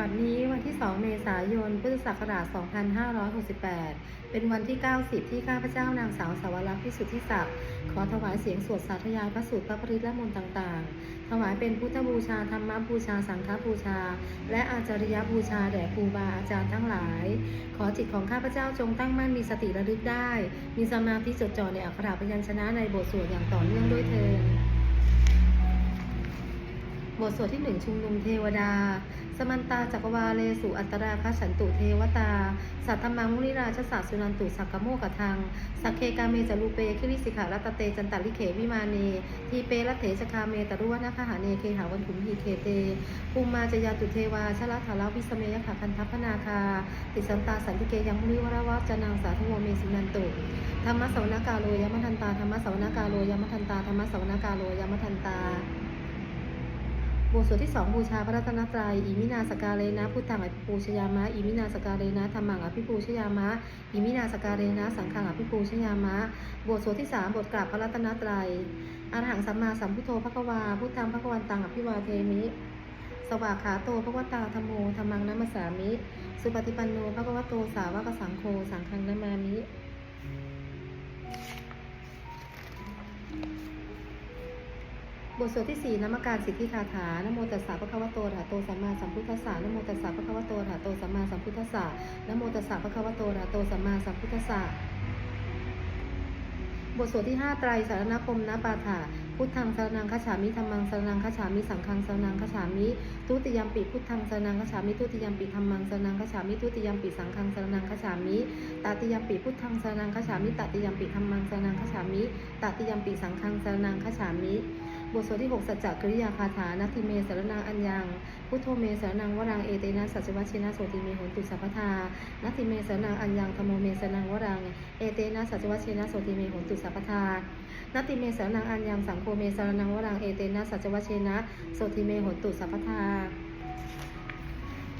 บัดนี้วันที่ 2 เมษายน พุทธศักราช 2568 เป็นวันที่ 90 ที่ข้าพเจ้านางสาวสาวรักษ์พิสุทธิศักดิ์ขอถวายเสียงสวดสาธยายพระสูตรพระปริตและมนต์ต่าง ๆ ถวายเป็นพุทธบูชา ธรรมบูชา สังฆบูชา และอาจริยบูชาแด่ครูบาอาจารย์ทั้งหลาย ขอจิตของข้าพเจ้าจงตั้งมั่นมีสติระลึกได้ มีสมาธิจดจ่อในอักขระพยัญชนะในบทสวดอย่างต่อเนื่องด้วยเถิด บทสวดที่หนึ่งชุมนุมเทวดา สมันตาจักรวาเลสุอัตราคฉันตุเทวตา สัทธมังมุนิราชสาสุนันตุสักกโมกทัง สักเคกาเมจารูเปคิริสิขารัตเตจันตลิเขวิมาเนทีเปรัตเถชคาเมตรุวนาคหาเนเคหาวันถุมหีเคเตภูมิมาจยาตุเทวาชลธาราวิสเมยขาคันทัพนาคา ติสันตาสันติเกยังมุนิวรวัจนังสาธุโวเมสุนันตุธรรมสวนากาโลยมทันตาธรรมสวนากาโลยมทันตาธรรมสวนากาโลยมทันตา บทสวดที่สองบูชาพระรัตนตรัยอิมินาสการเลนะพุทธังอภิปูชยามะอิมินาสการเลนะธรรมังอภิปูชยามะอิมินาสการเลนะสังฆังอภิปูชยามะบทสวดที่สามบทกราบพระรัตนตรัยอรหังสัมมาสัมพุทโธพระกวาพุทธังพระกวันตังอภิวาเทมิ สวากขาโตพระวตาธรรมโมธรรมังนัมมสสามิ สุปฏิปันโนพระกวโตสาวกสังโฆสังฆังนามามิ บทสวดที่สี่นมัการสิทธิคาถานโมตัสสะพระคะวะโตอะระโตสัมมาสัมพุทธัสสะนโมตัสสะพระคะวะโตอะระโตสัมมาสัมพุทธัสสะนโมตัสสะพระคะวะโตอะระโตสัมมาสัมพุทธัสสะบทสวดที่ห้าไตรสารณคมนปาถาพุทธังสารนังคฉามิธรรมังสารนังคฉามิสังฆังสารนังคฉามิทุติยมปิพุทธังสารนังคฉามิทุติยมปิธรรมังสารนังคฉามิทุติยมปิสังฆังสารนังคฉามิตติยมปิพุทธังสารนังคฉามิตติยมปิธรรมังสารนังคฉามิตติยมปิสังฆังสารนังคฉามิ บทสวดที่ 6 สัจจกริยาคาถานาทิเมสรนังอัญญัง พุทโธเมสรนังวรัง เอเตนะสัจวัชเชนะโสติเมหนตุสัพพทานาทิเมสรนังอัญญังธโมเมสรนังวรัง เอเตนะสัจวัชเชนะโสติเมหนตุสัพพทานาติเมสรนังอัญญังสังโฆเมสรนังวรัง เอเตนะสัจวัชเชนะโสติเมหนตุสัพพทา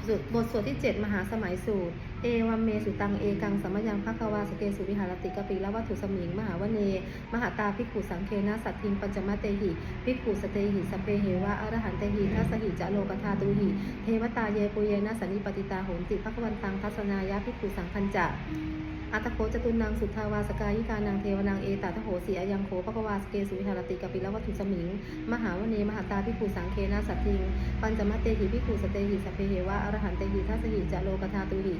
สุดบทสวดที่ 7 มหาสมัยสูตร เอวัมเมสุตังเอกังสัมยังภควาสเกสุวิหารติกปิละวัตถุสมิงมหาวเน มหาตาภิกขุสังเคนะสัตทิงปัญจมะเตหิภิกขุสเตหิสเปเหวะอรหันเตหิทัสสหิจะโลกธาตุหิ เทวตาเยปุเยนะสันนิปติตาโหนติภควันตังทัศนายะภิกขุสังคัญจะ อัตโคจตุนังสุทธาวาสกายิกานังเทวนังเอตาทโหสีอายังโคปะกวาสเกสุวิหารติกปิลวัตถุสมิง มหาวเนมหาตาภิกขุสังเคนะสัตทิง ปัญจมเตหิภิกขุสเตหิสัพเพเหวะอรหันเตหิทัสหิจะโลกธาตุหิ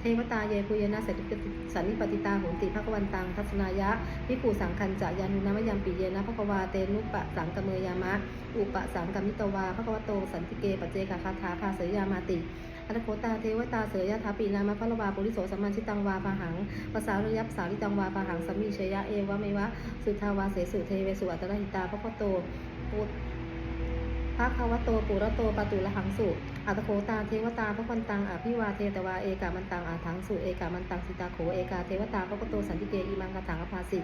เทวตาเยปุยนะสันิปติสันนิปติตาโหนติภควันตังทัศนายะภิกขุสังคัญจะยานุนามยามปิเยนะภควาเตนุปะสังกเมยามะ อุปะสังกมิตวาภควโตสันติเกปเจกาคาถาคาเสยยามาติ ตโคตาเทวตาเสยยะทาปีนามะพะละวาปุริโสสัมมาชิตังวาปะหังภาษาริยัปสาริตังวาปะหังสัมมีเชยะเอวะเมวะสุทาวาเสสุเทเวสุอัตระหิตาภควโตปุภะควะโตปุระโตปตุละหังสุอัตโคตาเทวตาพระวันตังอภิวาเทตวาเอกามันตังอาถังสุเอกามันตังสิตาโขเอกาเทวตาพระโตสันติเกอิมังคถังอภาสิ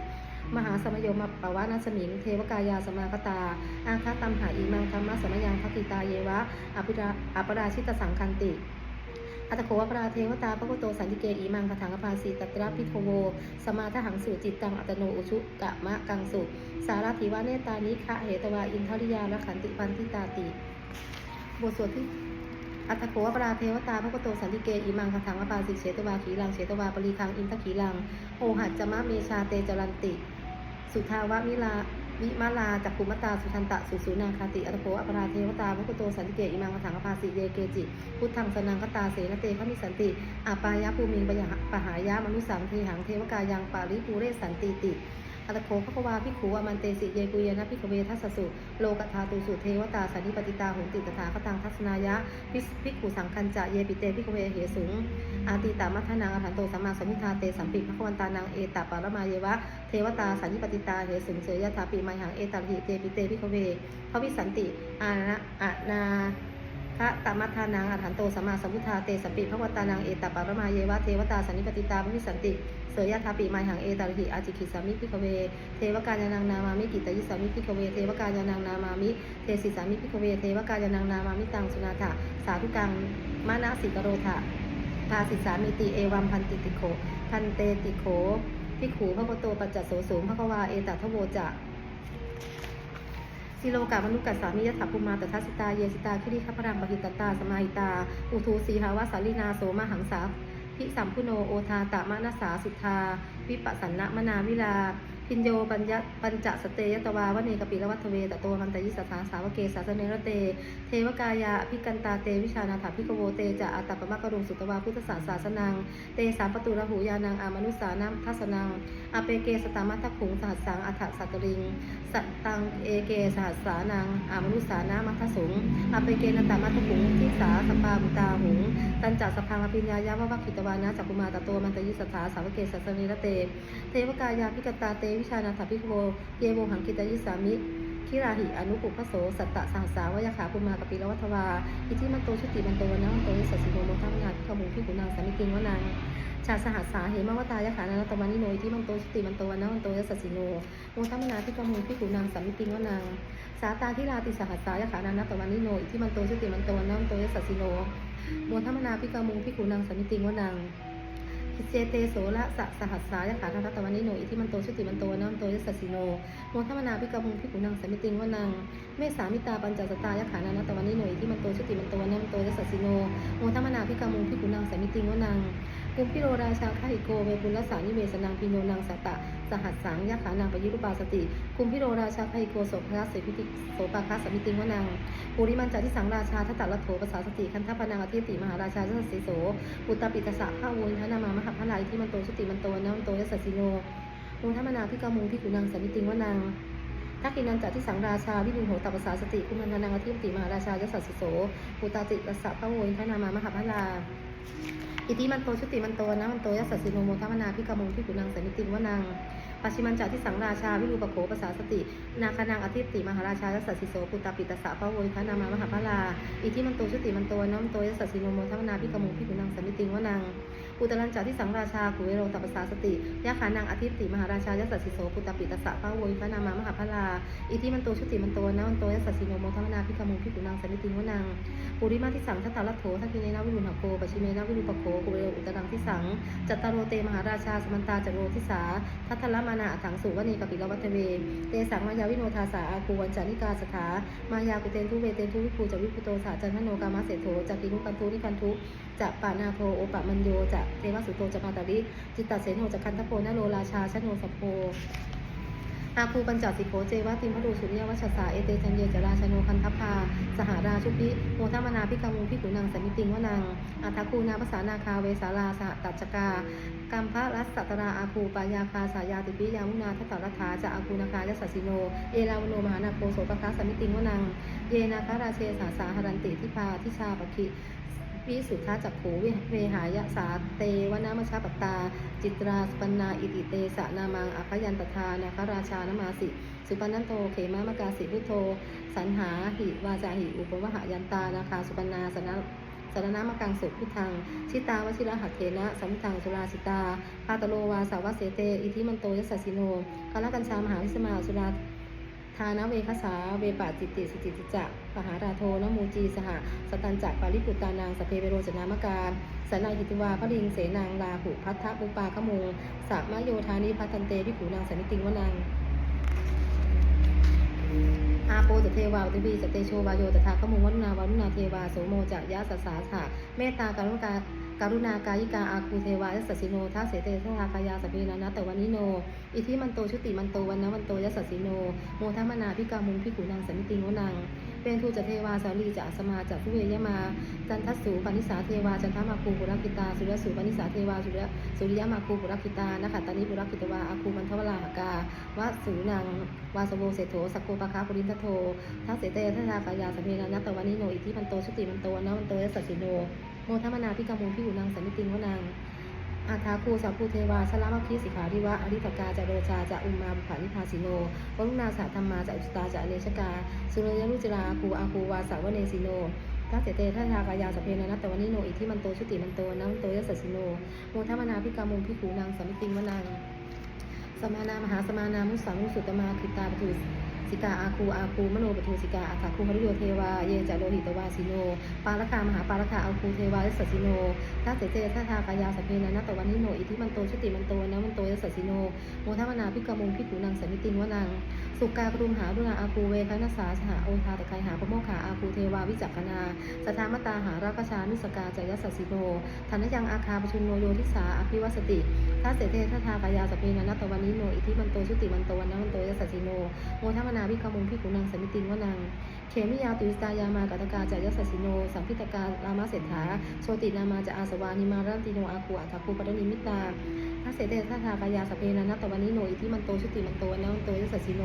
มหาสมโยมปวานาสมิง เทวกายาสมาคตา อาคาตัมหาอิมังธรรมะสมยังทักิตาเยวะอภิราอปราชิตสังคันติ อัตโขวปราเทวตาพระกโตสันติเกอิมังคถังอภาสิตัตระพิโทโว สมาทหังสุจิตตังอัตโนอุชุกะมะกังสุ สาราธิวาเนตานิคะเหตวาอินทริยาละขันติปันติตาติ บทสวดที่อัตโขวปราเทวตาพระกโตสันติเกอิมังคถังอปาสิเฉตวาขีลังเฉตวาปรีคังอินทขีลังโอหัจจมะเมชาเตจรันติ สุทาวะมิลา มิมาลาจักขุมตาสุทันตะสุสูนาคาติอัตโภอปราเทวตาพระกโตสันติเกอิมังกถังอภาสิเยเกจิพุทธังสนังคตาเสนเตขมิสันติอาปายะภูมิงปยหะหายะมนุสังเทหังเทวกายังปาริปูเรสันติติ อัตถโขภควาภิขุอมันเตสิเยกุยนะภิกขเวทัสสุ โลกธาตุสุเทวตาสันนิปติตาหุนติตถาคตังทัศนายะภิภิขุสังคัญจะเยปิเตภิกขเวเหสุงอาติตามัทนาอัฏฐานโตสัมมาสัมพุทธาเตสัมปิภควันตานังเอตปารมาเยวะ เทวตาสันนิปติตาเหสุงเสยยะถาปิไมหังเอตัมหิเตปิเตภิกขเวพระวิสันติอานะอานา พระตมัทานังอัฏฐานโตสัมมาสัมพุทธาเตสปิภควันตานังเอตปารมาเยวะเทวตาสันนิปติตาพระวิสันติเสยยะทาปิมาหังเอตาหิอาจิคิสามิพิกเว เทวกายานังนามามิกิตยิสามิพิกเว เทวกายานังนามามิเทศิสามิพิกเว เทวกายานังนามามิตังสุนาถะสาธุกังมานะสิกโรธะภาสิสามิติเอวัมพันติติโขพันเตติโขพิขูพระโกโตปัจจโสสูงพระกวาเอตัทโวจะ สิโลกามนุกัสสามิยถาภูมาตทัสสิตา เยสิตาคิริขพรังปหิตตา สมาหิตา อุทูสีหาวาสาลินาโสมหังสาพิสัมพุโนโอทาตะมะนาสาสุทธา วิปัสสนนะมนาวิลา พินโยปัญญะปัญจสเตยตวาวเนกปิลวัตเวตโตมันตยิสสาสาวเกสาสเนรเต เทวกายาอภิกันตาเตวิชานาถาภิกโวเตจะอัตตปมะกรุงสุตวาพุทธศาสาสนัง เตสามปตุระหูยานังอามนุสานัมทัสนังอเปเกสตามัตตขุงสหัสสังอัฏฐสัตริงสัตตังเอเกสหัสสานังอามนุสานามัทธสงอเปเกนตามัตตขุงทิสาสปามุตาหุงตันจัสพังอภิญญายาวะวัคคิตวานะจักุมาตโตมันตยิสถาสาวเกสัสนิรเต เทวกายาพิกันตาเตวิชานาถาภิโวเยโวหังกิตยิสามิคิราหิอนุปุพโสสัตตะสหัสสาวยขาปุมากปิลวัทวาอิทิมันโตชุติมันโตวันนะมันโตยสัสสิโนโมทัมนาขมุพิกุนางสามิติงวนังชาสหัสสาเหมวตายขานาตมานิโนอิทิมันโตชุติมันโตวันนะมันโตยสัสสิโนโมทัมนาพิกมุพิกุนางสามิติงวนังสาตาทิราติสหัสสายขานาตมานิโนอิทิมันโตชุติมันโตวันนะมันโตยสัสสิโนโมทัมนาพิกมุพิกุนางสามิติงวนัง คิเจเตโสละสะสหัสสายะขาทัตตวันนิโนอิทิมันโตชุติมันโตนัมโตยสัสสิโนโมทัมนาพิกามุงพิกุนังสมิติงวนังเมสามิตาปัญจสตายขานานัตวันนิโนอิทิมันโตชุติมันโตนัมโตยสัสสิโนโมทัมนาพิกามุงพิกุนังสมิติงวนัง กุมพิโรราชาคาหิโกเวปุลสานิเวสนังพิโนนังสัตตะ สหัสสังยะขานางปยุรุปาสติกุมพิโรราชาคาหิโกโสภะเสพิติโสปาคาสมิติงวนังปุริมันจาทิสังราชาทัตตะละโถภาษาสติคันทปนังอธิติมหาราชาเจัสสิโสปุตตปิตสะพระวุญทนามามหาพลายที่มันโตชุติมันโตนะมันโตยสัสสิโนมุงธรรมนาพิกามุงพิกุนังสมิติงวนังทักกินันจัที่สังราชา วิบุญโหตัปสาสติคุมันทนังอธิปติมหาราชายสัสสิโสปุตตติตสะพระวุญทนามามหาพลา อิติมันโตชุติมันโตนะมันโตยสัสสิโนโมทัมนาพิกามุงพิกุนังสันนิติงวนังปัชิมันจาที่สังราชาวิรูปโขภาษาสติ นาคานางอธิปติมหาราชายัสสสิโสปุตตปิตสะพระโวยคะนามามหาพลาอิทิมันโตชุติมันโตน้อมโตยัสสสิโนโมทัมนาพิกมุงพิกุนังสันนิติงวนัง อุตรัญจาที่สังราชากุเวโรตัปสาสติยะขานังอธิปติมหาราชายัสสสิโสปุตตปิตสะพระโวยคะนามามหาพลาอิทิมันโตชุติมันโตน้อมโตยัสสสิโนโมทัมนาพิกมุพิกุนังสมิติวนังปุริมาที่สังทัตตาลัทโถทักกิเนนาวิรุณหโกปชิเมนาวิรุปโคกุเวโรอุตรังที่สังจัตตารโรเตมหาราชาสมันตาจโรทิสาทัทธละมานาอัถังสุวณีกปิลวัตเวเตสังมายาวิโนทาสาอาคูวันจานิกาสถามายากุเตนทุเวเตนทุวิภูจวิภูโตสาจันทโนกามาเสโถจะกินุกันทุนิกันทุจะปานาโทโอปะมันโยจะเทวสุโตจะมาตาริจิตตเสโนจะคันทโพนโรราชาชโนสพโพอาคูปัญจสิโพเจวะติมพดูสุริยวัชสาเอเตจันเยจราชโนคันทพาสหราชุพิโมทมนาพิกามุงพิกุนังสมิติงวนังอัทาคูนาภาษานาคาเวสาลาสหตัจกากัมพระรัสสัตราอาคูปายาคาสายาติปิยามุนาทัตตรัฐาจะอาคูนาคายสสสิโน เอลาวโนมหานาโคโสปคาสมิติงวนังเยนาคาราเชสาสาหรันติทิพาทิชาปคิ วิสุทธาจักขูวิเวหายะสาเตวนามชาปตตา จิตราสปนาอิติเตสะนามังอภยันตทานาคราชานมาสิ สุปันนันโตเขมามกาสิพุทโธสันหาหิวาจาหิอุปวหายันตานาคาสุปนาสนะสารนามกังสุพุทธัง ชิตาวชิระหัตเถนะ สัมทังสุราสิตาพาตโลวาสาวเสเต อิทิมันโตยัสสสิโนคาลกัญชามหาวิสมาสุรา ทานะเวคสาเวปาจิตติสุจิตติจะปหาราโทนมูจีสหสตันจักปาริปุตานางสเพเวโรจนามการสนายหิติวาพริงเสนางลาหุพัทธปุปาขโมสามโยธานิพัทันเตวิขูนางสนิติงวนาง อาโปจะเทวาอุติบีจะเตโชวาโยตถาขมุงวัฒนาวานุนาเทวาโสโมจะยะสสาสะเมตตาการุณาการุณากายิกาอาคูเทวายัสสิโนทัสเสเตทากายาสพีนานะแต่วันนิโน อิทิมันโตชุติมันโตวันนะวันโตยัสสิโน โมทัมนาพิกามุนพิกุนางสมิติงวนัง เป็นทูจเทวาสาลีจะสมาจะทุเวยมา จันทัสสูปนิสาเทวาจันทมาคูปุรักิตาสุรสูปนิสาเทวาสุรสุริยมาคูปุรักิตานะคะตานิปุรักิตวาอาคูมันทวราหกาวะสูนังวาสโวเศโถสกโกปะคาปุรินทโททัสเสเตทัทากายาสเพนานะตวันิโนอิทิมันโตชุติมันโตนะวันโตยัสสสิโนโมทัมนาพิกามุงพิกุนางสมิติงวนัง อาทาคูสัพพุเทวาชลามคีสิขาริวะอริตกาจะโรชาจะอุมมาบุานิพาสิโนวรุณาสาธรรมาจะอุสตาจะเนชกา สุรยรุจราคูอาคูวาสาวเนสิโนทัสเสเตทัทากายาสเพนนัตตวันนิโนอิทิมันโตชุติมันโตนัมโตยัสสสิโนโมทัมนาพิกามุงพิกูนางสมิติวนังสมานา มหาสมานามุสังมุสุตมาคิตาปทุส สิกาอาคูอาคูมโนปทูสิกาอัฏฐคูหริโยเทวาเยจาโลหิตวาสิโน ปาลคามหาปาลคาอาคูเทวายัสสสิโนทัสเจเจทัทากายาสพเพนะนัตตวันนิโนอิทิมันโตชุติมันโตนะมันโตยัสสสิโนโมทัมนาพิกมุงพิกุนังสมิติงวนัง สุกากรุมหาดุนาอาคูเวคนัสสาสหาโอทาตะไคหาปโมขาอาคูเทวาวิจักขณาสทามตาหาราคชามิสกาจยัสสสิโนธนยังอาคาปชุนโนโยทิสาอภิวัสติทัสเสเททัทากายาสพเพนะนัตตวันนิโนอิทิมันโตชุติมันโตนะมันโตยัสสสิโนโมทัมนาพิกามุงพิกุนังสมิติงวนังเขมิยาตุวิสตายามากัตกาจายสสสิโน สัมพิตการามาเศรษฐาโชตินามาจะอาสวานิมารันติโนอาคูอัฏฐคูปรนิมิตาทัสเสเดทัทากายาสเพนานัตตวันนิโนอิทิมันโตชุติมันโตนะมันโตยสสสิโน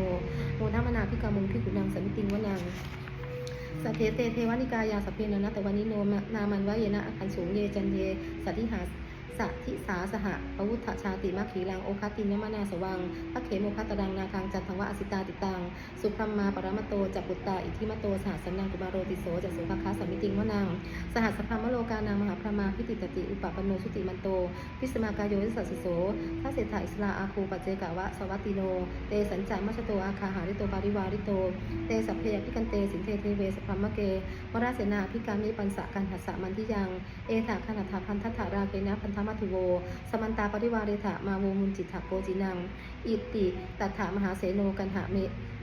โมทัมนาพิกามุงพิกุนังสมิติงวนังสเพเตเทวานิกายาสเพนะนะตะวันนิโนนามันวะเยนะอคันสูงเยจันเยสัติหา สัทิสาสหะปวุฒชาติมัคขีลังโอคัตินยมนาสวังพระเขโมคัตตดังนาคังจันทวะอสิตาติตัง สุพรมมาปรมตโตจักปุตตาอิทิมโตสหัสนังกุมารโรติโสจักสุภคัสสมิติงวนัง สหัสพรมโลกานางมหาพรมาพิติตติ อุปปปโนชุติมันโต พิสมากายโยสัสสโสทัสเศรษฐาอิสลาอาคูปัจเจกาวะสวัตติโน เตสัญจามัชโตอาคาหาริโตปาริวาริโต เตสัพเพยพิกันเตสินเทเทเวสพรมเกวราเสนาพิการมิปันสะกันหัสสะมันทิยัง เอถาขนาถาพันทัตถาราเกนะพันธมัตุโว สมันตาปริวาเรถะมาโวมุนจิตถโกจินัง อิติตัฏฐามหาเสโนกันหาเม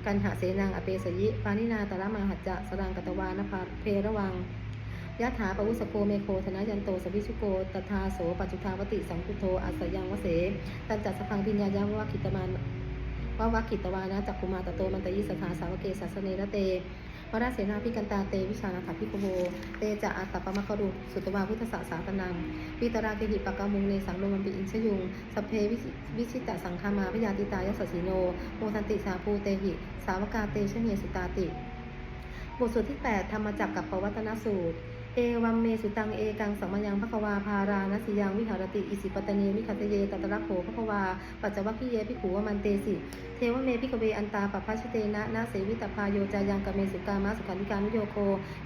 กันหาเสนังอเปสยิปานินาตระมาหัจจะสรังกตวานภาเพระวังยะถาปวุสโกเมโคธนยันโตสวิชุโกตถาโสปัจจุทาวติสังคุโทอัสสยังวเสตันจัสพังพิญญายังวะคิตมานวะวะคิตวานะจักคุมาตโตมันตยิสถาสาวเกสัสเนระเต วราเสนาพิกันตาเตวิชานาถพิกโวเตจะอัตตปะมะครุสุตวาพุทธสสาตนังปิตราเกหิปะกามุงเนสังโลมันปิอินชยุงสัพเพวิชิวิชิตะสังฆามาพยาติตายสสีโนโมทันติสาภูเตหิ สาวกาเตชเนียสุตาติ บทสวดที่ 8 ธรรมจักรกับปวัตนสูตร เอวัมเมสุตังเอกังสัมมยังพระควาพารานัสยังวิหารติอิสิปตเนมิคตเยตัตระโขพระควาปัจจวัคคีเยพิขูวมันเตสิเทวเมพิกเวอันตาปพัชเตนะนาเสวิตพาโยจายังกเมสุกามาสุขันธิการุโยโค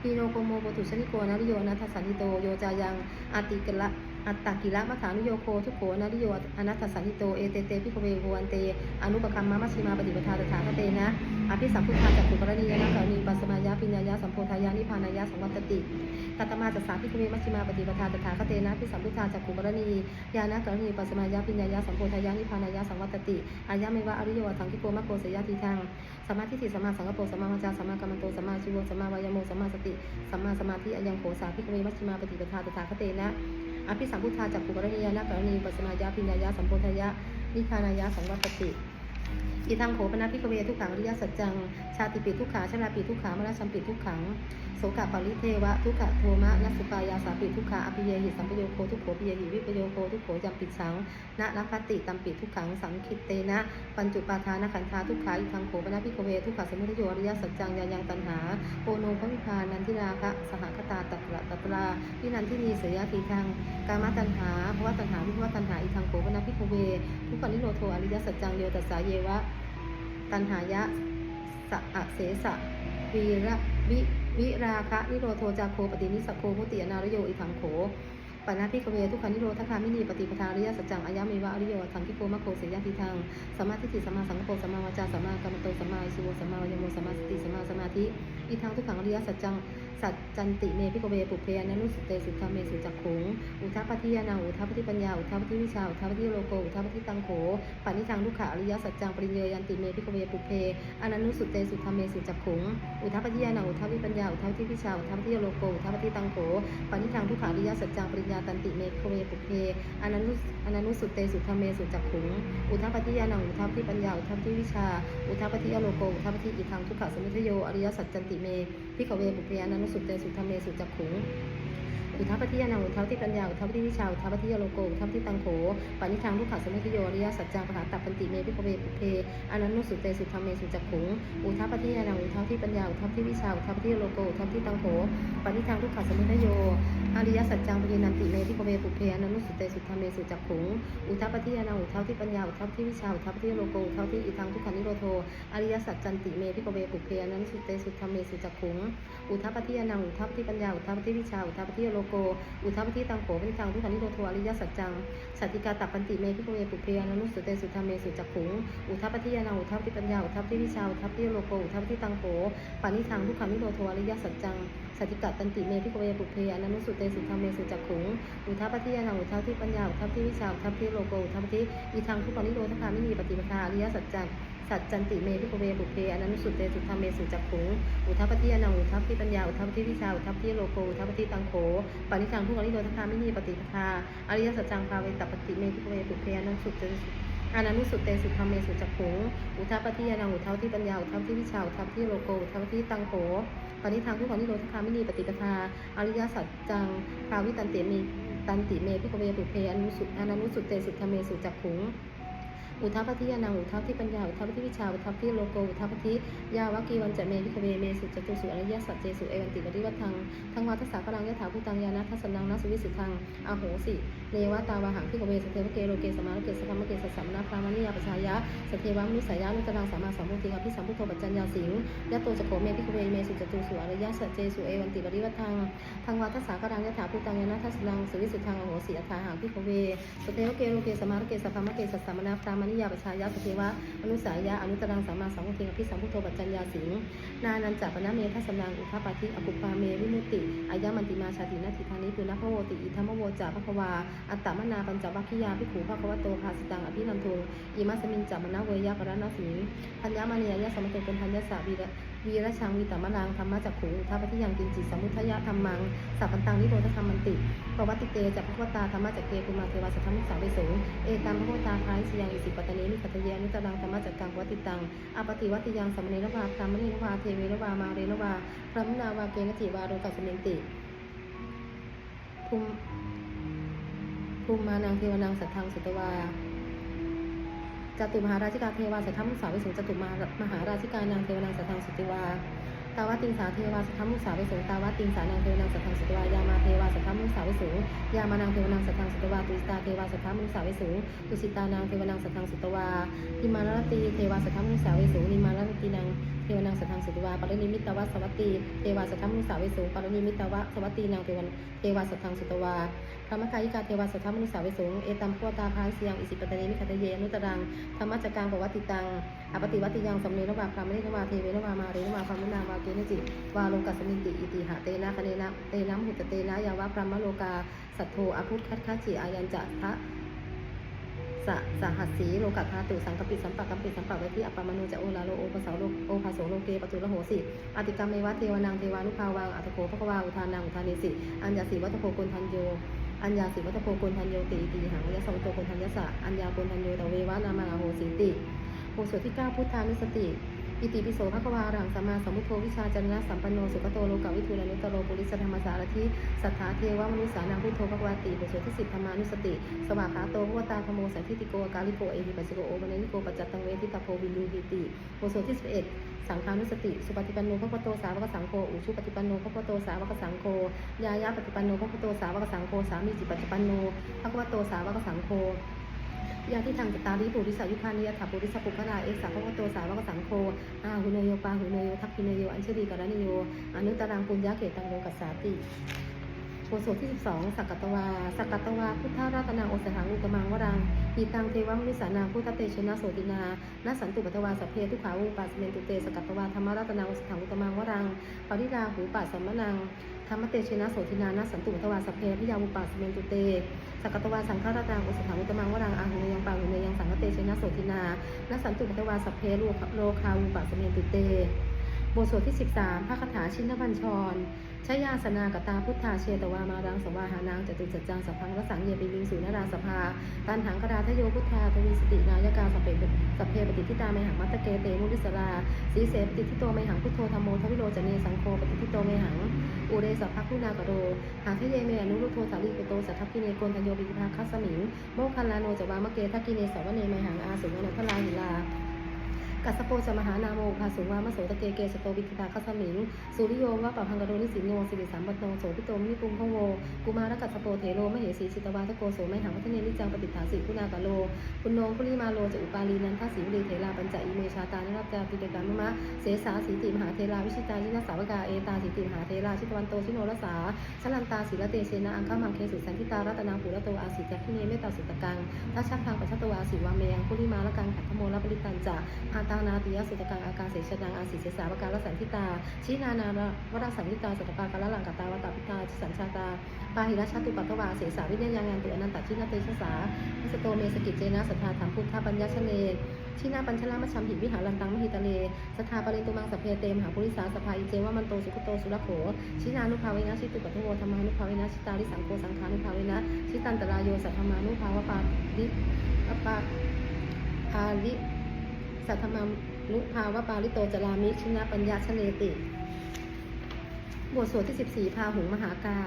ปีโนโกโมโปตุชนิโกนาริโยนัทสันนิโตโยจายังอาติกละ อัตตกิละมัฐานุโยโคทุโขนาริโยอนัตถสันนิโตเอเตเตพิกเวโวันเตอนุปคัมมะมัชฌิมาปฏิปทาตถาคเตนะอภิสัมพุทธาจักขุกรณียนะกรณีปัสมายาปิญญายาสัมโพธายานิพานายาสังวัตติกัตมาจัสสาพิกเวมัชฌิมาปฏิปทาตถาคเตนะพิสัมพุทธาจักขุกรณียานะกรณีปัสมายาปิญญายาสัมโพธายานิพานายาสังวัตติอายะเมวะอริโยทังคิโกมะโกสยาติทังสมมาทิฏฐิสมมาสังกปรสมมาวาจาสมมากรรมโตสมมาชีโวสมมาวายโมสมมาสติสมมาสมาธิอัญญังโขสาพิกเวมัชิมาปฏิปทาตถาคเตนะ อภิสัมพุทธาจักขุกรณียนะกรณีปัสมายาพิญญายาสัมโพธายานิพานายาสังวัตติอีทางโขปนะพิกเวทุกขังอริยสัจจัง ชาติปิทุกขาชราปิทุกขามระสัมปิทุกขังโสกะปริเทวะทุกขะโทมะนัสุปายาสาปิทุกขาอภิเยหิสัมปโยโคทุกโขปิเยหิวิปโยโคทุกโขยัมปิดสังนะนัคติตัมปิทุกขังสังคิตเตนะ ปัญจุปาทานขันธาทุกขาอีทางโขปนาพิโกเวทุกขสมุทโยอริยสัจจังยายังตันหาโปโนพวิพานันทิราคะสหคตาตัตระตัตราพินันทินีเสยทีทางกามตันหาภวตันหาวิภวตันหาอีทางโขปนาพิโกเวทุกขนิโรโทอริยสัจจังโยตัสสาเยวะตันหายะสะอะเสสะวีระวิ วิราคะนิโรโทจาโคปฏินิสโคมุติอนารโยอิทังโขปานาพิกเวทุกขานิโรธคามินีปฏิปทาริยสัจจังอายะเมวะอริโยทังคิโกมะโคเสยาทิทังสมมาทิฏฐิสมมาสังโฆสัมมาวาจาสมมากรรมโตสมมาอิสุโวสมมาวายโมสมมาสติสมมาสมาธิอิทังทุกขังอริยสัจจัง สัจจันติเมพิกเวปุเพอนันุสเตสุทธาเมสุจักขุง อุทัปปิยานังอุทัปปิปัญญา อุทัปปิวิชา อุทัปปิโลโก อุทัปปิตังโขปานิจังทุกขาอริยสัจจังปริญเยยันติเมพิกเวปุเพอนันุสุเตสุธรรมเมสุจักขุง อุทัปปิยานังอุทัปปิปัญญา อุทัปปิวิชา อุทัปปิโลโก อุทัปปิตังโขปานิจังทุกขาอริยสัจจังปริญญาตันติเมพิกเวปุเพอนันุอนันนุสุเตสุธรรมเมสุจักขุง อุทัปปฏิยานังอุทัปปิปัญญา อุทัปปิวิชา อุทัปปิโลโก อุทัปปิอิทังทุกขสมุทโยอริยสัจจันติเมพิกเวปุเพอนันสุดใจสุธรรมเมสุดจักขุง อุทัปปฏิยานังอุทัปฏิปัญญาอุทัปฏิวิชาอุทัปปฏิโลโกอุทัปปฏิตังโขปานิทังทุกขสมุทโยอริยสัจจังปหาตัปปันติเมพิกเวปุเพอนันนุสุเตสุธรรมเมสุจักขุงอุทัปปฏิยานังอุทัปฏิปัญญาอุทัปฏิวิชาอุทัปฏิโลโกอุทัปฏิตังโขปานิทังทุกขสมุทโยอริยสัจจังปรินันติเมพิกเวปุเพอนันนุสุเตสุธรรมเมสุจักขุงอุทัปปฏิยานังอุทัปฏิปัญญาอุทัปฏิวิชาอุทัปฏิโลโกอุทัปฏิอิทังทุกขานิโรโทอริยสัจจันติเมพิกเวปุเพอนันนุสุเตสุธรรมเมสุจักขุงอุทัปปฏิยานังอุทัปฏิปัญญาอุทัปฏิวิชาอุทัปฏิโลโก อุทัปฏิตังโขปฏิตังทุกขานิโรโทอริยสัจจัง สัตติกาตัปปันติเมพิโกเวปุเพอนันุสุเตสุธรรมเมสุจักขุง อุทัปฏิยานังอุทัปฏิปัญญา อุทัปฏิวิชา อุทัปฏิโลโก อุทัปฏิตังโขปานิทังทุกขานิโรโทอริยสัจจัง สัตติกาตันติเมพิโกเวปุเพอนันุสุเตสุธรรมเมสุจักขุง อุทัปฏิยานังอุทัปฏิปัญญา อุทัปฏิวิชา อุทัปฏิโลโก อุทัปฏิอีทางทุกขานิโรธคามินีปฏิปทาอริยสัจจัง สัจจันติเมพิโกเวปุเพอนันุสุเตสุธรรมเมสุจักขุงอุทัปฏิยานังอุทัปฏิปัญญาอุทัปฏิวิชาอุทัปฏิโลโกอุทัปฏิตังโขปานิทังทุกขานิโรธคามินีปฏิปทาอริยสัจจังภาเวตปฏิเมพิโกเวปุเพอนันุสุเตอานานุสุเตสุธรรมเมสุจักขุงอุทัปปิยานังอุทัปที่ปัญญาอุทัปที่วิชาอุทัปที่โลโกอุทัปที่ตังโขปณิทางทุกขังนิโรธคามินีปฏิปทาอริยสัจจังภาวิตันติเมตันติเมพิกเวปุเพอนุสุอานานุสุเตสุธรรมเมสุจักขุง อุทัปปฏิยานังอุทัปที่ปัญญา อุทัปที่วิชา อุทัปที่โลโก อุทัปที่ยาวกีวันจะเมพิกเวเมสุจตุสุอริยสัจเจสุเอวันติปฏิวัตังทั้งวัฏสสะกลังยะถาภูตังยานะทัสนังนัสวิสุทังอโหสิเนวตาวาหังพิกเวสเทวเกโลเกสมาโลเกสกรรมเกสสามนาพรามณียาปชายะสเทวามุสายานุตรังสามาสัมพุติกาพิสัมพุทโธปัจจัญญาสิงยะโตจะโขเมพิกเวเมสุจตุสุอริยสัจเจสุเอวันติปฏิวัตังทั้งวัฏสสะกลังยะถาภูตังยานะทัสนังสวิสุทังอโหสิอัฏฐาหังพิกเวสเทวเกโลเกสมาโลเกสกรรมเกสสามนาพรามนิยาปชายาสเทวะอนุสายาอนุตรังสามาสัมพุทธิพิสัมพุทโธปัจจัญญาสิงนานันจัปนะเมทัสนังอุทปาทิอกุปปาเมวิมุติอายะมันติมาชาตินาทิทานิปุณพะโวติอิทัมโวจาภควาอัตตมนาปัญจวัคคียาภิกขุภควโตภาสิตังอภินันทุอิมัสมินจัมนะเวยากรณสิงพัญญามณียะสมเตเป็นพัญญาสาวีระ วีระชังวีตมะนังธรรมะจักขุทปาทิยังกินจิตสมุทยะธรรมังสัพพันตังนิโรธธรรมันติปวัติเตจัพพวตาธรรมะจักเกปุมาเทวาสัทธมิสาเวสงเอตัมพวตาคายสิยังอิสิปตเนนิปัตเยนุตรังธรรมะจักกังวัติตังอปฏิวัติยังสัมเนรวาพรามณีรวาเทเวรวามาเรรวาพรามนาวาเกนจิวาโรกัสเมนติภูมิภูมิมานังเทวานังสัทธังสุตวา จตุมหาราชิกาเทวาสัทธมุสาวิสุจตุมหามหาราชิกานางเทวนางสัทธังสุติวาตาวติงสาเทวาสัทธมุสาวิสุตาวติงสานางเทวนางสัทธังสุตวายามาเทวาสัทธมุสาวิสุยามานางเทวนางสัทธังสุตวาตุสิตาเทวาสัทธมุสาวิสุตุสิตานางเทวนางสัทธังสุตวานิมานรตีเทวาสัทธมุสาวิสุนิมานรตีนาง เทวนังสัทธังสุตวาปรินิมิตวะสวัตตีเทวาสัทธมุสาเวสูปรินิมิตวะสวัตตีนังเทวันเทวาสัทธังสุตวาพระมคายิกาเทวาสัทธมุสาเวสูเอตัมพัวตาพานเสียงอิสิปตเนมิคตเยอนุตรังธรรมจักกังปวัติตังอปฏิวัติยังสำเนรวาพรามเนรวาเทเวนวามาเรนวาพรามนาวาเกนจิวาลงกัสมินติอิติหะเตนะคเนนะเตนะมหุตเตนะยาวะพรามโลกาสัทโธอภุตคัตคัจิอายัญจะทะ สสหัสสีโลกัตธาตุสังกปิสัมปะกัมปิสัมปะเวทีอัปปะมโนจะโอลาโลโอปะเสาโลโอภาโสโลเกปตุระโหสิอติกรรมเมวะเทวานังเทวานุภาวังอัตโคภควาอุทานังอุทานิสิ อัญญาสีวัตโพกุลทันโยอัญญาสีวัตโพกุลทันโยติติหังยะสงโตกุลทันยะสะอัญญากุลทันโยตเววะนามาโหสิติโหสวดที่เก้าพุทธานุสติ อิติปิโสภควารังสัมมาสัมพุทโธวิชาจันนะสัมปันโนสุขโตโลกาวิทูลนุตโรปุริสธรรมสารทิสัทธาเทวมนุสานังพุทโธภควาติบทสวดที่สิบธรรมานุสติ สวากขาโตภวตาธโมสันทิติโกกาลิโกเอหิปัสสิโกโอมเนนิโกปัจจตังเวทิตาโพวินยูหิติบทสวดที่สิบเอ็ดสังฆานุสติ สุปฏิปันโนภควโตสาวกสังโฆ อุชุปฏิปันโนภควโตสาวกสังโฆ ยายาปฏิปันโนภควโตสาวกสังโฆ สามีจิปฏิปันโนภควโตสาวกสังโฆ ยาที่ทางจตาริปุริสายุพานิยถาปุริสปุคลาเอกสังฆวโตสาวกสังโฆอาหุเนโยปาหุเนโยทักขิเนโยอัญชลีกรณิโยอนุตรังปุญญาเกตังโลกัสสาติโพสที่ 12 สักกัตวา สักกัตวา พุทธราตนาโอสถังอุกมังวรังอีตังเทวมนิสานาพุทธเตชนะโสตินานาสันตุปัตวาสเพทุขาวุปัสเมนตุเต สักกัตวาธรรมรัตนาโอสถังอุกมังวรังปริราหูปัสสัมมนัง ธรรมเตชนะโสตินานาสันตุปัตวาสัพเพพิยาวุปาสเมนตุเต สักตวาสังฆราตังอุสถาวุตมังวรังอาหุเนยังปาหุเนยังสังฆเตชนะโสตินานัสันตุปตวาสัพเพโลโลคาวุปาสเมนตุเต บทสวดที่ 13 พระคาถาชินบัญชรชยาสนากตาพุทธาเชตวามารังสวาหานางจตุจัจจังสัพพังวสังเยปิลิงสุนราสภา ตันหังกระดาทโยพุทธาทวีสตินายกาสพเปสัพเพปฏิทิตาไมหังมัตเกเตมุริสราสีเสปฏิทิโตไมหังพุทโธธรรมโมทวิโรจเนสังโฆปฏิทิโตไมหังอุเรสัพพคุณากโรหาทเยเมอนุรุโทสาลีกุโตสัทธกิเนโกนทโยปิภาคัสมิงโมคันลาโนจวามเกทักกิเนสาวเนไมหังอาสุงอนันทลาหิลา กัสโปจะมหานาโมภาสุวามโสตเกเกสโตวิกิตาคัสมิงสุริโยว่าปะพังกโรนิสินโนสิริสามปโนโสพิโตมิปุงพะโวกุมารกัสโปเถโรมเหสีสิตวาทโกโสไมหังวัฒเนนิจังปฏิฐานสิคุณากาโลคุณโนคุลิมาโลจะอุปาลีนันทสีวรีเถราปัญจอิเมชาตานรับจาปิเดกามมะเสสาสีติมหาเทราวิชิตายินาสาวกาเอตาสีติมหาเทราชิตวันโตชิโนรสาชลันตาศิลเตเชนะอังคมังเคสุสันทิตารัตนาภูรโตอาสิจักขิเนเมตตาสุตกังทัชชักทางปัจจตวาสิวาเมยังคุลิมาละกังขัตโมลปริตันจาอาตานาติยสุตกังอาการเสชนังอาสิเสสาวการสันทิตาชินานามวรสันทิตาสัตตปากาลหลังกตาวตาพิตาชิสัญชาตาปาหิรัชตุปัตตวาเสสาวิเนยังงานตุอนันตชินาเตชะสาพัสโตเมสกิจเจนะสัทธาธรรมพุทธปัญญาชเนชินาปัญชลามชัมหิวิหารันตังมหิตะเลสถาปริตุมังสเพเตมหาปุริสาสภาอิเจวามันโตสุขโตสุรโขชินานุภาเวนะชิตุปัทโวธรรมานุภาเวนะชิตาริสังโฆสังขานุภาเวนะชิตันตรายโยสัทธมานุภาวะปาริปาภาริ สัทธมานุภาวะปาริโตจรามิชินาปัญญาชเนติบทสวดที่ 14 พาหุงมหากา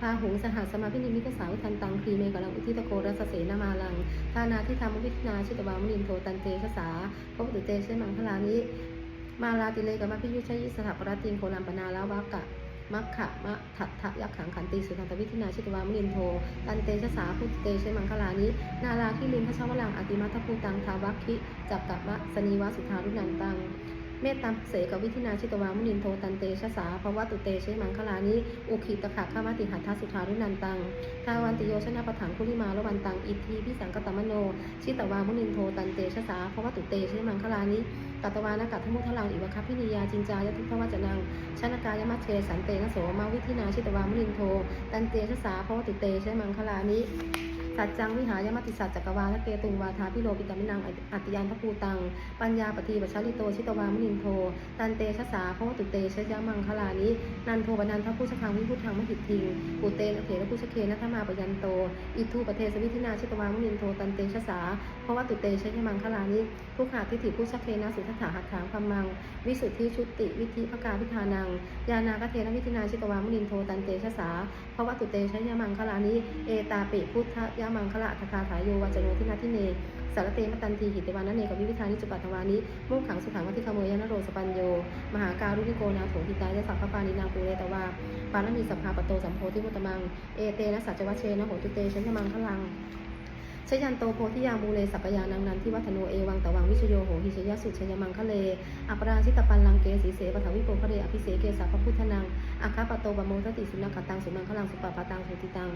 พาหุงสหัสมาพินิมิตสาวทันตังครีเมกลังอุทิตโกรัสเสนามาลังทานาที่ธรรมวิทนาชิตวามนินโทตันเตชะสาพระพุทธเตชะมังคลานิมาลาติเลกมาพิยุชยิสถาปรติงโคลัมปนาลาวากะ มัคคะมะทัตทะยักขังขันติสุทันตวิทินาชิตวามลินโทตันเตชะสาพุตเตชะมังคลานินาลาคิลินพระชาวลังอติมัตถภูตังทาวัคคิจักกะมะสนีวะสุธารุนันตัง เมตตามเสกวิธินาชิตวามุนินโทตันเตชะสาภวตุเตเชมังคลานิอุคิตะขะข้ามาติหัตถสุธารุนันตังทาวันติโยชนะปะถังคุลิมาละวันตังอิทธิพิสังกตมโน ชิตวามุนินโทตันเตชะสาภวตุเตเชมังคลานิกัตวานกัตถมุทลังอิวคัพพินิยาจินจายทุพวัจนังชนกายมัชเชสันเตนะโสมาวิธินาชิตวามุนินโทตันเตชะสาภวตุเตเชมังคลานิ สัจจังวิหายมติสัจจักวาลเกตุงวาทาพิโลปิตามินังอัติยานทภูตัง ปัญญาปฏิบัชลิโตชิตวามุนินโทตันเตชะสาเพราะว่าตุเตชะยะมังคลานินันโทปนันทผู้ชคังวิพุทธังมหิตทิงปุเตนเถระผู้ชเคนัทมาปยันโต อิทูปเทสวิธินาชิตวามุนินโทตันเตชะสาเพราะว่าตุเตชะยะมังคลานิทุกขาทิฏฐิผู้ชเคนะสุทธาหัตถางพัมมัง วิสุทธิชุติวิธิภกาพิธานัง ยานากเทนะวิธินาชิตวามุนินโทตันเตชะสาเพราะว่าตุเตชะยะมังคลานิเอตาปิพุทธยามังคละทคาถายโยวาจโนทินาทิเนสารเตมตันทีหิตวานะเนกับวิวิธานิจุปัตวานิมุ่งขังสุขังวัติขโมยยนโรสปัญโย มหาการุณิโกนาโถทิตายะสัพพปานินางปูเรตวาปานมีสัพพาปโตสัมโพธิมุตมัง เอเตนะสัจวัชเชนะโหตุเตชัญญมังคลังชยันโตโพธิยามูเลสัพยานังนันทิวัฒโนเอวังตวังวิชโยโหหิชยสุชยมังคะเล อัปราชิตปันลังเกสีเสปทวิโปคะเรอภิเสเกสัพพุทธนังอาคาปโตบโมทติสุนัขตังสุนังคลังสุปปาตังสุติตัง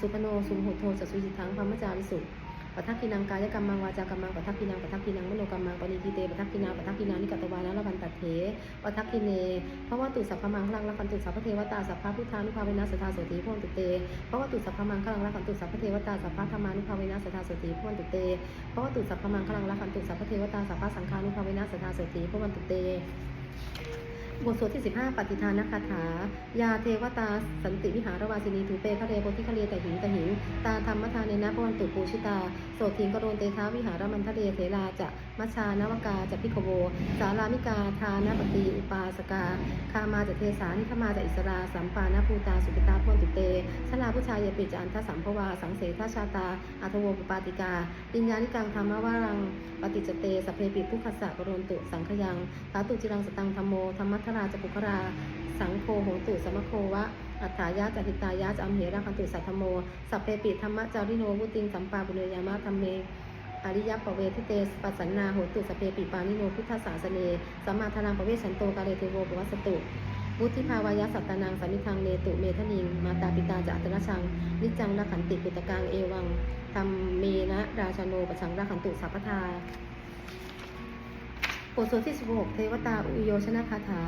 สุพโนสุมหุโทจสุจิทังพรหมจาริสุปทักกินังกายกรรมังวาจากรรมังปทักกินังปทักกินังมโนกรรมังปณิทิเตปทักกินาปทักกินานิกตวานะละวันตัดเถปทักกิเนเพราะว่าตุสัพพมังคลังละคันตุสัพพเทวตาสัพพะพุทธานุภาเวนะสทธาสติพวนตุเตเพราะว่าตุสัพพมังคลังละคันตุสัพพเทวตาสัพพะธรรมานุภาเวนะสทธาสติพวนตุเตเพราะว่าตุสัพพมังคลังละคันตุสัพพเทวตาสัพพะสังฆานุภาเวนะสทธาสติพวนตุเต บทสวดที่ 15 ปฏิทานคาถา ยาเทวตาสันติวิหารวาสินีถูเปคะเรโพธิคะเรแต่หิงตะหิง ตาธรรมทานเนนะพวันตุปูชิตา โสถิงกโรนเตทาวิหารมันทะเลเถราจะมัชชานวกาจะพิกโว สารามิกาทานปฏิอุปาสกา คามาจะเทสานิขมาจะอิสราสัมปานาภูตาสุปิตาพวนตุเตชลาผู้ชายเยปิจันทสัมภวา สังเสทชาตาอัทโวปปาติกาปิญญานิกังธรรมวารัง ปฏิจเตสเพปิผู้ขัสสะกโรนตุสังขยังสาตุจิรังสตังธรรมโมธรรมทราจปุครา สังโฆโหตุสมโควะ อัฏฐายะจติตายะจะอัมเหระคันตุสัทธโม สัพเพปิธรรมะจาริโนวุติงสัมปาบุเนยามะธรรมเมอริยปเวทิเตสปัสสันนาโหตุสพเพปิปานิโนพุทธศาสเนสัมมาทานังปเวชันโตกาเลเทโวปวัสตุวุฒิภาวายะสัตตานังสัมมิทังเนตุเมทนิง มาตาปิตาจะอัตระชัง นิจังนาขันติปุตตกังเอวังธรรมเมนะราชโนปชังราขันตุสัพพทา บทสวดที่ 16 เทวตาอุโยชนะคาถา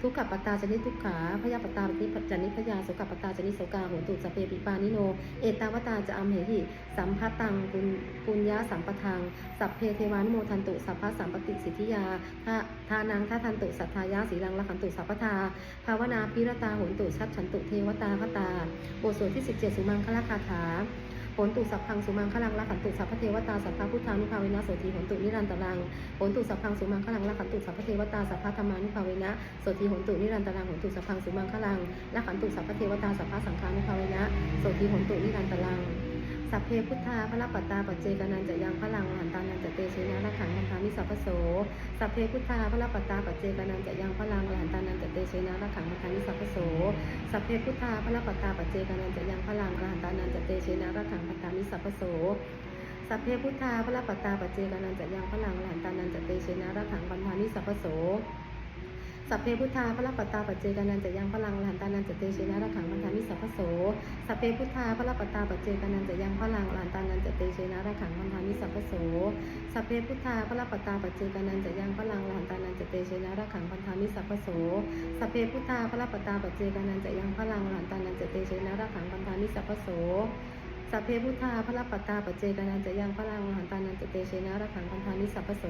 ทุกขปตาจนิทุกขาพยาปตาปฏิจนิพยาสุขปตาจนิโสกาโหนตุสเพปิปานิโน เอตาวตาจะอัมเหหิสัมภตังปุญปุญญาสัมปทังสัพเพเทวานุโมทันตุสัพพะสัมปติสิทธิยาทาทานังท่าทันตุสัทธายาสีลังละขันตุสัพพทาภาวนาพิรตาโหนตุชัดฉันตุเทวตาคตาบทสวดที่ 17 สุมังคลคาถา โหนตุสัพพังสุมังคลังละขันตุสัพพเทวตาสัพพะพุทธานุภาเวนะโสตีโหนตุนิรันตรังโหนตุสัพพังสุมังคลังละขันตุสัพพเทวตาสัพพะธรรมานุภาเวนะโสตีโหนตุนิรันตรังโหนตุสัพพังสุมังคลังละขันตุสัพพเทวตาสัพพะสังฆานุภาเวนะโสตีโหนตุนิรันตรัง สัพเพพุทธาพระปัตตาปัจเจกนันจะยังพลังอรหันตานันจะเตเชนะระขังคันธามิสัพพโส สัพเพพุทธาพระปัตตาปัจเจกนันจะยังพลังอรหันตานันจะเตเชนะระขังคันธามิสัพพโส สัพเพพุทธาพระปัตตาปัจเจกนันจะยังพลังอรหันตานันจะเตเชนะระขังคันธามิสัพพโสสัพเพพุทธาพระปัตตาปัจเจกนันจะยังพลังอรหันตานันจะเตเชนะระขังคันธามิสัพโส สัพเพพุทธาพระปัตตาปัจเจกานันจะยังพลังอรหันตานันจะเตชินะระขังพันธามิสัพพโส สัพเพพุทธาพระปัตตาปัจเจกานันจะยังพลังอรหันตานันจะเตชินะระขังพันธามิสัพพโส สัพเพพุทธาพระปัตตาปัจเจกานันจะยังพลังอรหันตานันจะเตชินะระขังพันธามิสัพพโส สัพเพพุทธาพระปัตตาปัจเจกานันจะยังพลังอรหันตานันจะเตชินะระขังพันธามิสัพพโสสัพเพพุทธาพระปัตตาปัจเจกานันจะยังพลังอรหันตานันจะเตชินะระขังพันธามิสัพพโส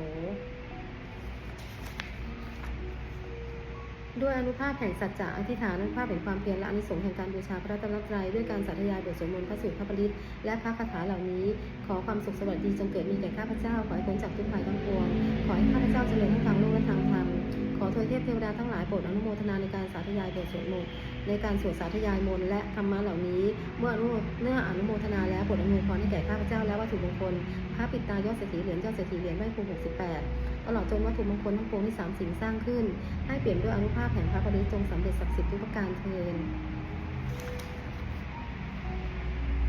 ด้วยอนุภาพแห่งสัจจะอธิษฐานอนุภาพแห่งความเพียรและอนิสงส์แห่งการบูชาพระรัสไตรัยด้วยการสาธยายบทสวดมนต์พระสูตรพระปริตและพระคาถาเหล่านี้ ขอความสุขสวัสดีจงเกิดมีแก่ข้าพเจ้า ขอให้พ้นจากทุกภัยทั้งปวง ขอให้ข้าพเจ้าเจริญทั้งทางโลกและทางธรรม ขอเทวเทพเทวดาทั้งหลายโปรดอนุโมทนาในการสาธยายบทสวดมนต์ ในการสวดสาธยายมนต์และธรรมะเหล่านี้ เมื่ออนุเมื่ออนุโมทนาแล้วโปรดอนุโมทนาให้แก่ข้าพเจ้าและวัตถุมงคลพระปิดตายอดเศรษฐีเหรียญยอดเศรษฐีเหรียญแม่ครู68ตลอดจนวัตถุมงคลทั้งปวงที่สามสิ่งสร้างขึ้น ให้เปลี่ยนด้วยอนุภาพแห่งพระปริจงสำเร็จศักดิ์สิทธิ์ทุกประการเทิน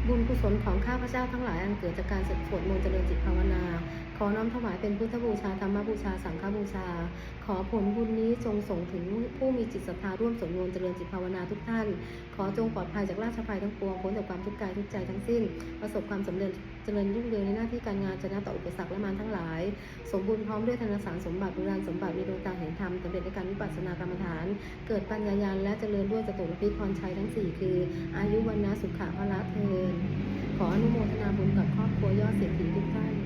บุญกุศลของข้าพเจ้าทั้งหลายอันเกิดจากการสวดมนต์เจริญจิตภาวนา อน้อมถวายเป็นพุทธบูชาธรรมบูชาสังฆบูชา ขอผลบุญนี้จงส่งถึงผู้มีจิตศรัทธาร่วมสมนต์เจริญจิตภาวนาทุกท่าน ขอจงปลอดภัยจากราชภัยทั้งปวงพ้นจากความทุกข์กายทุกใจทั้งสิ้น ประสบความสำเร็จเจริญรุ่งเรืองในหน้าที่การงานชนะต่ออุปสรรคและมารทั้งหลาย สมบูรณ์พร้อมด้วยธนสารสมบัติบุราณสมบัติมีดวงตาเห็นธรรมสำเร็จในการวิปัสสนากรรมฐาน เกิดปัญญายาณและเจริญด้วยจตุรพิธรชัยทั้งสี่คือ อายุวันนะสุขะพละเทินขออนุโมทนาบุญกับครอบครัวยอดเศรษฐีทุกท่าน